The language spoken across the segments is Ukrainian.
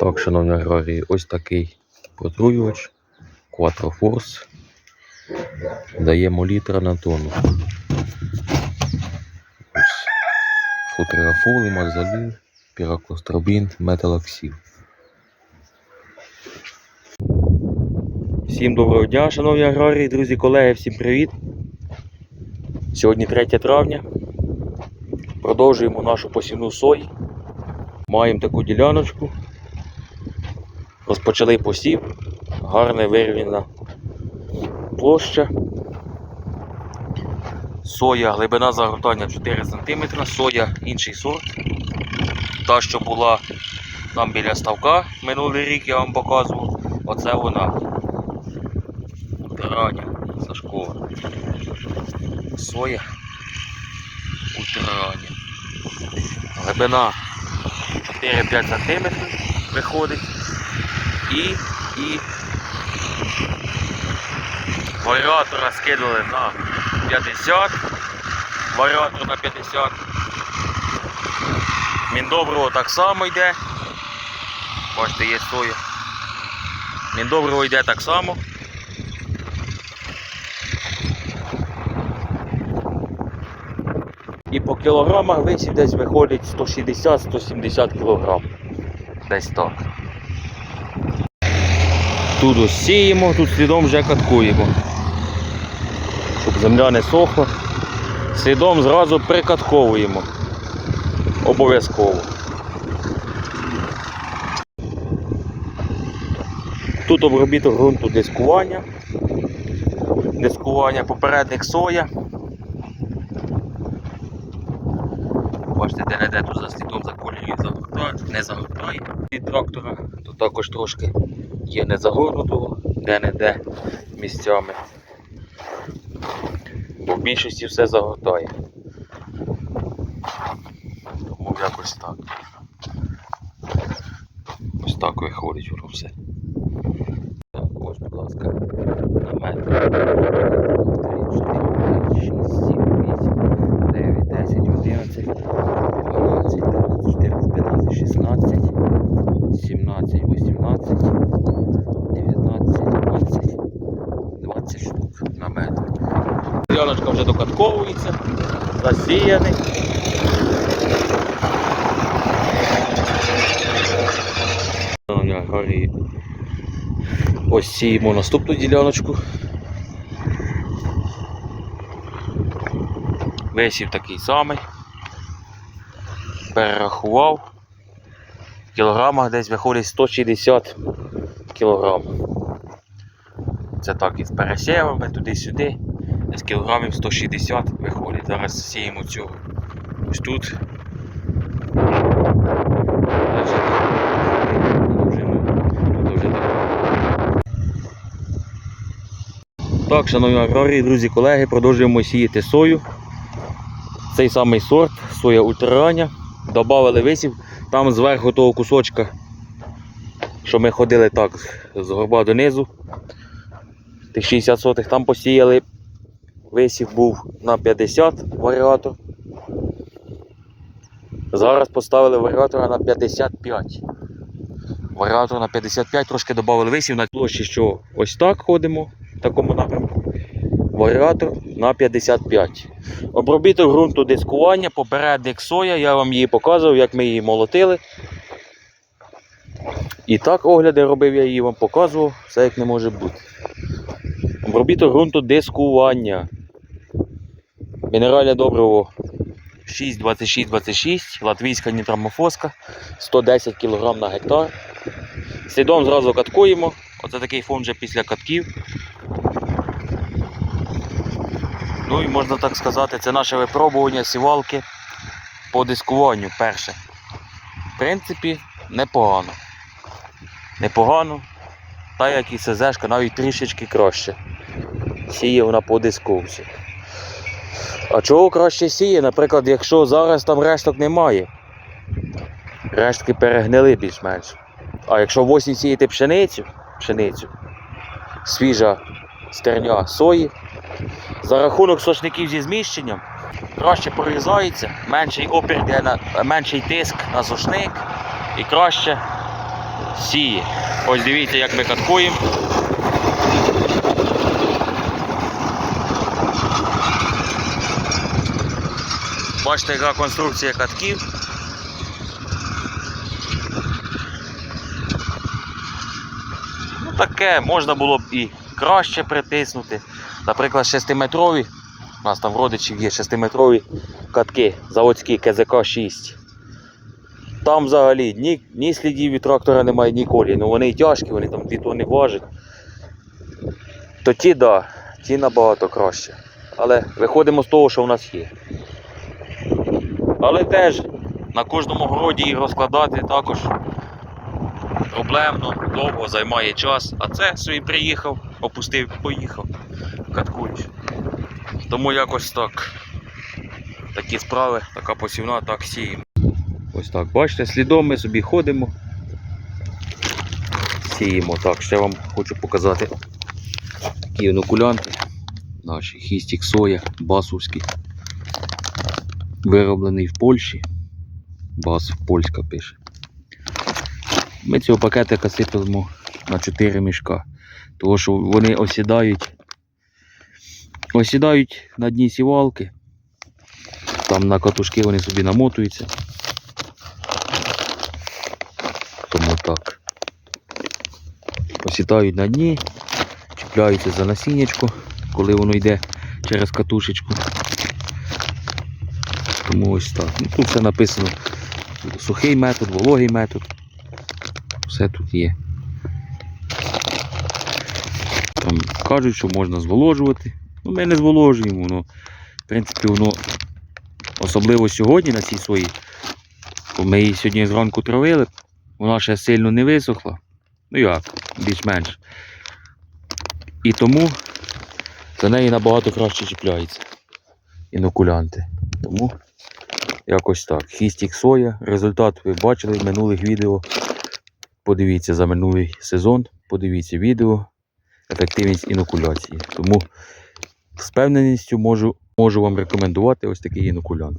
Так, шановні аграрії, ось такий протруювач Quattroforce. Даємо літра на тонну. Ось футриафол, імазолін, піраклостробін, металоксів. Всім доброго дня, шановні аграрії, друзі, колеги, всім привіт. Сьогодні 3 травня. Продовжуємо нашу посівну сої. Маємо таку діляночку. Розпочали посів. Гарна вирівняна площа. Соя, глибина загортання 4 см, соя інший сорт. Та, що була там біля ставка минулий рік, я вам показував. Оце вона. Рання Сашкова. Соя. Ультрарання. Глибина 4-5 см виходить. І, і варіатора скидали на 50, варіатор на 50. Міндобриво так само йде. Бачите, є соя. Міндобриво йде так само. І по кілограмах висів десь виходить 160-170 кілограм. Десь так. Тут сіємо, тут слідом вже каткуємо. Щоб земля не сохла. Слідом зразу прикатковуємо. Обов'язково. Тут обробіток ґрунту дискування. Дискування попередник соя. Бачите, де не де тут за слідом за колією загортає, не загортає від трактора. Тут також трошки є не загороду, де-не-де місцями. Бо в більшості все загортає. Тому якось так. Ось так виходить воно все. Так, ось, будь ласка, на метр. 3, 4, 5, 6, 7, 8, 9, 10, 11, 12, 13, 14, 15, 16, 17, 18, 19, 20, 20 штук на метр. Діляночка засіяний. Горі ось сіємо наступну діляночку. Висів такий самий. Перерахував. В кілограмах десь виходить 160 кілограм. Це так із пересівами туди-сюди. Десь кілограмів 160 виходить. Зараз сіємо цього. Ось тут. Так, шановні аграрії, друзі, колеги, продовжуємо сіяти сою. Цей самий сорт, соя ультрарання. Добавили висів, там зверху того кусочка, що ми ходили так з горба донизу. Тих 60 сотих там посіяли. Висів був на 50 варіатор. Зараз поставили варіатора на 55. Варіатор на 55, трошки додали висів на площі, що ось так ходимо в такому напрямку. Варіатор на 55. Обробіток ґрунту дискування, попередник соя, я вам її показував, як ми її молотили. І так огляди робив, я її вам показував, все як не може бути. Обробіток ґрунту дискування. Мінеральне добриво 6,26-26, латвійська нітрамофоска, 110 кг на гектар. Слідом зразу каткуємо. Оце такий фон вже після катків. Ну і можна так сказати, це наше випробування сівалки по дискуванню перше. В принципі, непогано. Непогано. Та як і СЗшка, навіть трішечки краще. Сіє вона по дисковці. А чого краще сіє? Наприклад, якщо зараз там решток немає. Рештки перегнили більш-менш. А якщо в сіяти пшеницю, пшеницю, свіжа стерня сої, за рахунок сошників зі зміщенням краще прорізається, менший опір на менший тиск на сошник і краще сіє. Ось дивіться, як ми каткуємо. Бачите, яка конструкція катків. Ну таке, можна було б і краще притиснути. Наприклад, 6-метрові. У нас там в родичів є 6-метрові катки, заводські КЗК 6. Там взагалі ні, ні слідів від трактора немає, ні колії. Ну вони тяжкі, вони там 2 тонни важать. То ті, да, ті набагато краще. Але виходимо з того, що в нас є. Але теж на кожному городі їх розкладати також проблемно, довго займає час. А це собі приїхав, опустив, поїхав. Каткуєш. Тому якось так. Такі справи, така посівна, так сіємо. Ось так, бачите, слідом ми собі ходимо. Сіємо. Так, ще вам хочу показати такі інокулянти. Наші хістік соя, басовський. Вироблений в Польщі. Бас польська пише. Ми цього пакетика сипемо на 4 мішка. Тому що вони осідають. Осідають на дні сівалки. Там на катушки вони собі намотуються. Тому так. Осідають на дні, чіпляються за насіннячко, коли воно йде через катушечку. Тому ось так. Ну, тут все написано. Сухий метод, вологий метод. Все тут є. Там кажуть, що можна зволожувати. Ну, ми не зволожуємо, воно, в принципі, воно особливо сьогодні на цій. Бо ми її сьогодні зранку травили, вона ще сильно не висохла. Ну як, більш-менш. І тому за неї набагато краще чіпляється. Інокулянти. Тому якось так. Хістік соя. Результат ви бачили в минулих відео. Подивіться за минулий сезон, подивіться відео, ефективність інокуляції. Тому з впевненістю можу, можу вам рекомендувати ось такий інокулянт.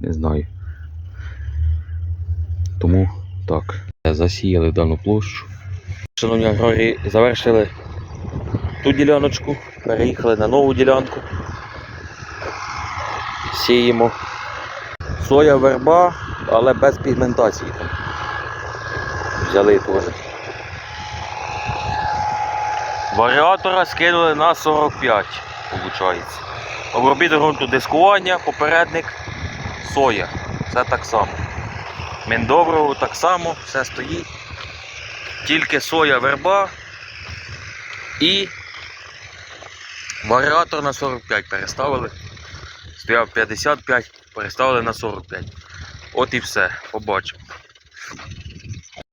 Не знаю. Тому так. Засіяли дану площу. Шановні аграрії, завершили ту діляночку, переїхали на нову ділянку. Сіємо. Соя верба, але без пігментації. Взяли теж. Варіатора скинули на 45, виходить. Обробіт ґрунту дискування, попередник, соя. Все так само. Міндоброво так само, все стоїть. Тільки соя верба і варіатор на 45 переставили. Стояв 55, переставили на 45. От і все, побачимо.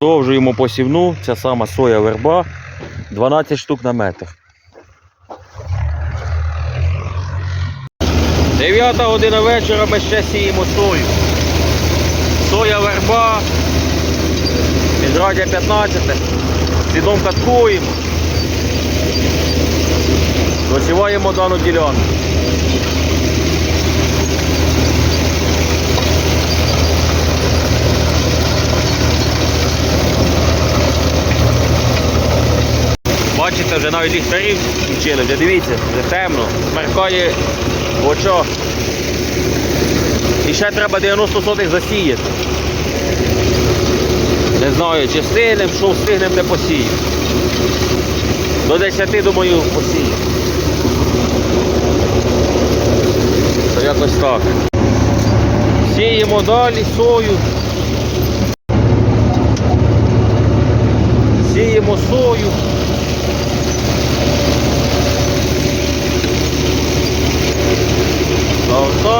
Продовжуємо посівну, ця сама соя верба, 12 штук на метр. 9 година вечора ми ще сіємо сою. Соя верба, міжрадя 15, слідом каткуємо. Досіваємо дану ділянку. Бачите, вже навіть ліхтарів включили, вже дивіться, вже темно, смеркає в очах. І ще треба 90 сотих засіяти. Не знаю, чи встигнем, що встигнем, не посіємо. До 10, думаю, посіємо. То якось так. Сіємо далі сою. Сіємо сою.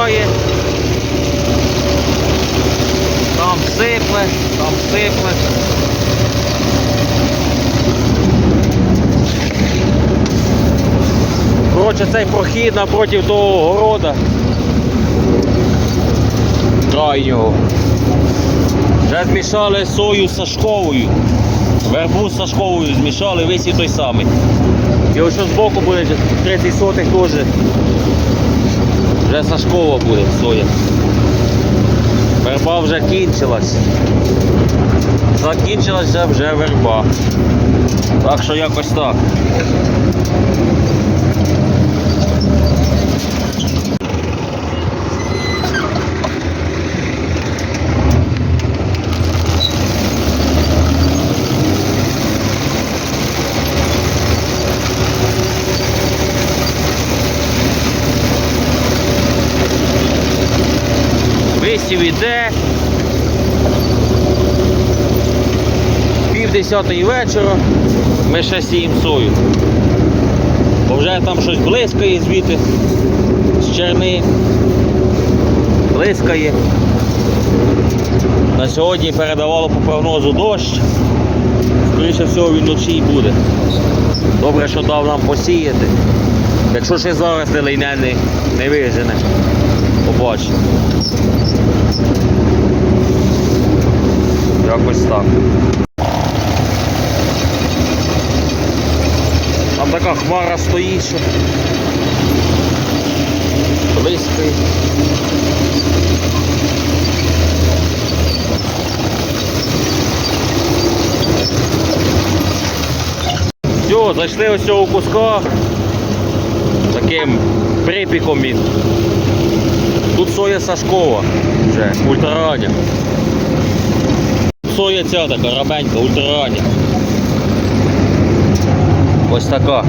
Завтає. Там сипле, там сипле. Коротше, цей прохід напроти того города. Крайнього. Вже змішали сою з сашковою. Вербу з сашковою змішали, весь і той самий. І ось що збоку буде 30 сотих теж. Вже сашкова буде соя. Верба вже кінчилась. закінчилася вже верба. Так що якось так. 10 вечора ми ще сіємо сою. Бо вже там щось блискає звідти, з черни, блискає. На сьогодні передавало по прогнозу дощ. Скоріше всього він вночі й буде. Добре, що дав нам посіяти. Якщо ще зараз не лейне не, не вижене, побачимо. Якось так. Хмара стоїть, що близький. Все, зайшли ось цього куска таким припіком він. Тут соя Сашкова вже, ультрарання. Соя ця така рабенька, ультрарання. Ось така.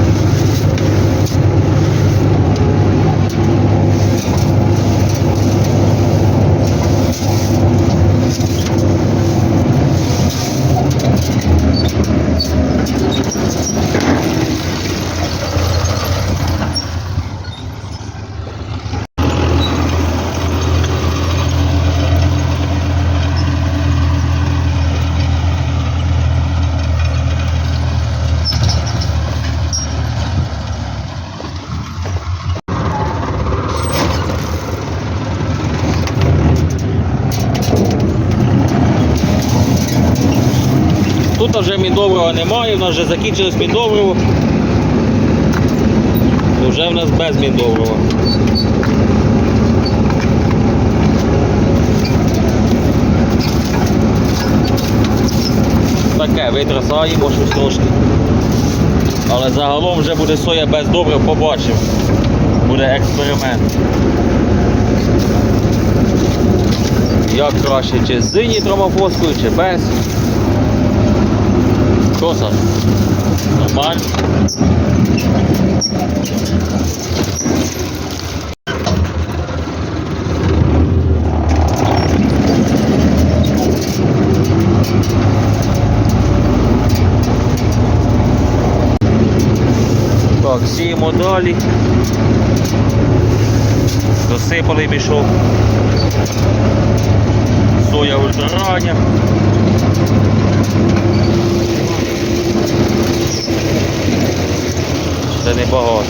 Тут вже міндобрива немає, в нас вже закінчилось міндобриво. Вже в нас без міндобрива. Таке, витрасаємо щось трошки. Але загалом вже буде соя без добрив, побачимо. Буде експеримент. Як краще, чи з нітромофоскою, чи без. Саш? Нормально? Так, сіємо далі. Досипали мішок. Соя ультрарання. Це небагато.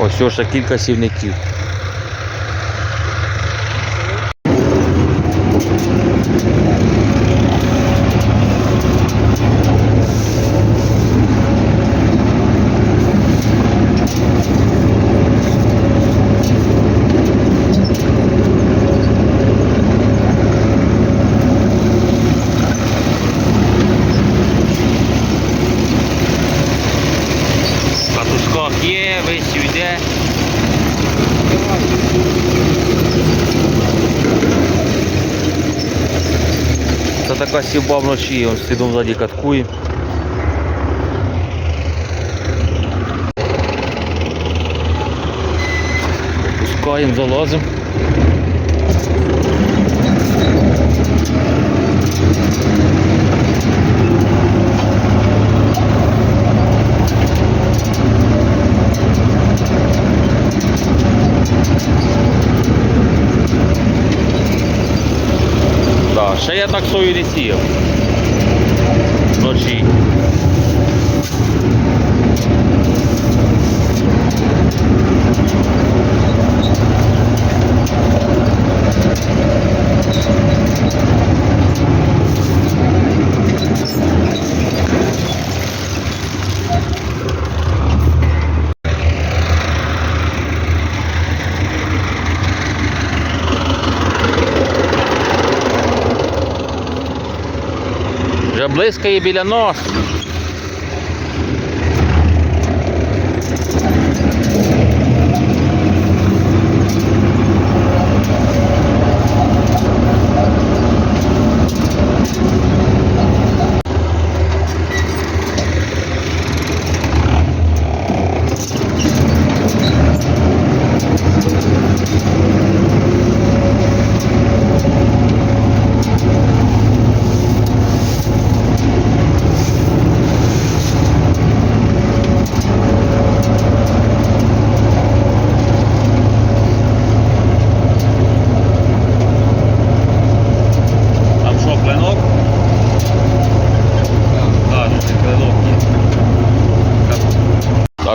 Ось ще кілька сівників. Катушках є, весь йде. Це сівба вночі, он слідом ззаді каткує. Пускаємо, залазимо. Thank ще я так сою не сіяв. Вночі. Блискає біля нас.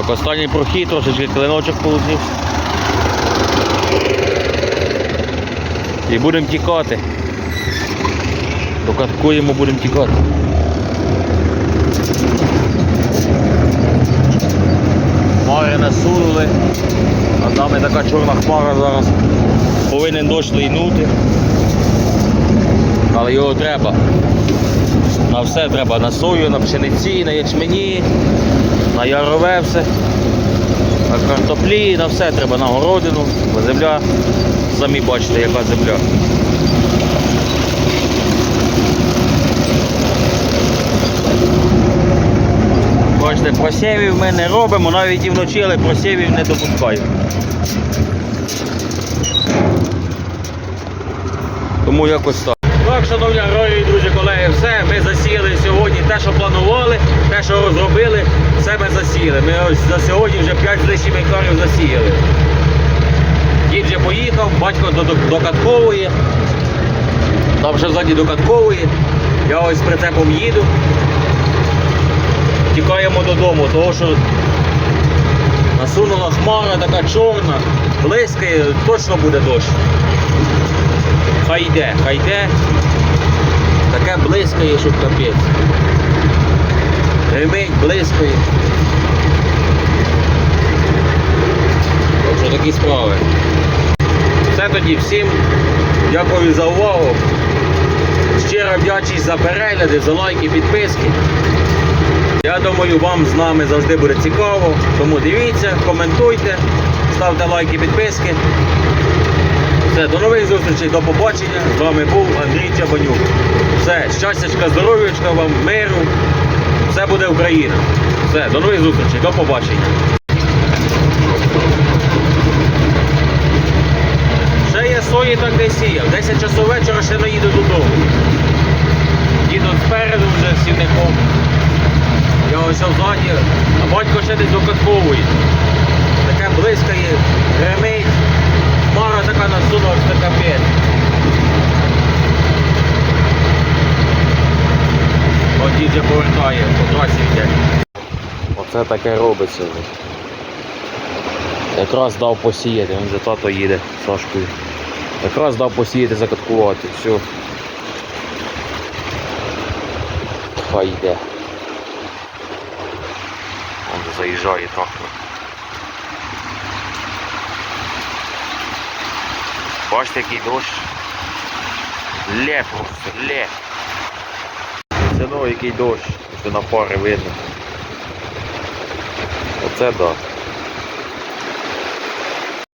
Так, останній прохід, трошечки клиночок получив. І будемо тікати. Докаткуємо, будемо тікати. Хмари насунули. А там така чорна хмара зараз. Повинен дощ лийнути. Але його треба. На все треба, на сою, на пшениці, на ячмені, на ярове все, на картоплі, на все треба, на городину, бо земля, самі бачите, яка земля. Бачите, просєвів ми не робимо, навіть і вночі, але просєвів не допускаємо. Тому якось так. Так, шановні герої, друзі, колеги, все, ми засіяли сьогодні те, що планували, те, що розробили, все ми засіяли. Ми ось за сьогодні вже 5 з лишнім гектарів засіяли. Дід вже поїхав, батько до- до- докатковує, там вже ззаді докатковує. Я ось прицепом їду. Тікаємо додому, того що насунула хмара така чорна, блискає, точно буде дощ. Хай йде, хай йде. Таке блискає, що капець. Гримить, блискає. Що такі справи. Все тоді всім. Дякую за увагу. Щиро вдячність за перегляди, за лайки, підписки. Я думаю, вам з нами завжди буде цікаво. Тому дивіться, коментуйте, ставте лайки, підписки. Все, до нових зустрічей, до побачення. З вами був Андрій Чабанюк. Все, щастячка, здоров'ячка вам, миру. Все буде Україна. Все, до нових зустрічей, до побачення. Ще є сої так де сіяв. 10 часов вечора ще не їду додому. Їду спереду вже сівником. Я ось ззаді, а батько ще десь докатковує. Таке блискає, гремить. Така насунула, що капець. От дід вже повертає, по трасі йде. Оце таке робиться. Якраз дав посіяти, він вже тато їде Сашкою. Якраз дав посіяти, закаткувати. Все. Хай йде. Он заїжджає трактор. Бачите, який дощ. Лє просто, лє. Це ну який дощ, що на пари видно. Оце да.